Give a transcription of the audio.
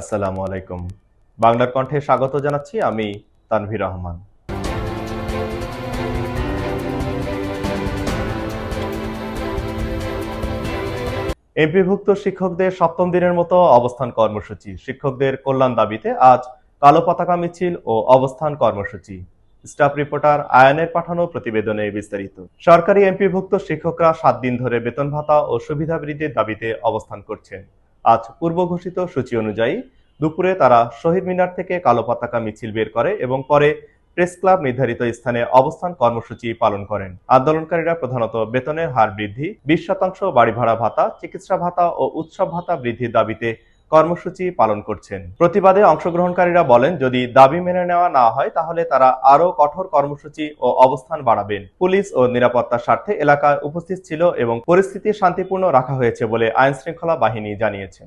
আসসালামু আলাইকুম। বাংলার কণ্ঠে স্বাগত জানাচ্ছি আমি তানভীর রহমান। এমপিভুক্ত শিক্ষকদের সপ্তম দিনের মতো অবস্থান কর্মসূচি। শিক্ষকদের কল্যাণ দাবিতে আজ কালো পতাকা মিছিল ও অবস্থান কর্মসূচি। স্টাফ রিপোর্টার আয়ানের পাঠানো প্রতিবেদনে বিস্তারিত। সরকারি এমপিভুক্ত শিক্ষকরা সাত দিন ধরে বেতন ভাতা ও সুবিধা বৃদ্ধির দাবিতে অবস্থান করছেন। আজ পূর্ব ঘোষিত সূচি অনুযায়ী দুপুরে তারা শহীদ মিনার থেকে কালো পতাকা মিছিল বের করে এবং পরে প্রেস ক্লাব নির্ধারিত স্থানে অবস্থান কর্মসূচি পালন করেন। আন্দোলনকারীরা প্রধানত বেতনের হার বৃদ্ধি, বিশ শতাংশ বাড়ি ভাড়া ভাতা, চিকিৎসা ভাতা ও উৎসব ভাতা বৃদ্ধির দাবিতে কর্মসূচি পালন করছেন। প্রতিবাদে অংশগ্রহণকারীরা বলেন, যদি দাবি মেনে নেওয়া না হয়, তাহলে তারা আরও কঠোর কর্মসূচি ও অবস্থান বাড়াবেন। পুলিশ ও নিরাপত্তার স্বার্থে এলাকায় উপস্থিত ছিল এবং পরিস্থিতি শান্তিপূর্ণ রাখা হয়েছে বলে আইনশৃঙ্খলা বাহিনী জানিয়েছেন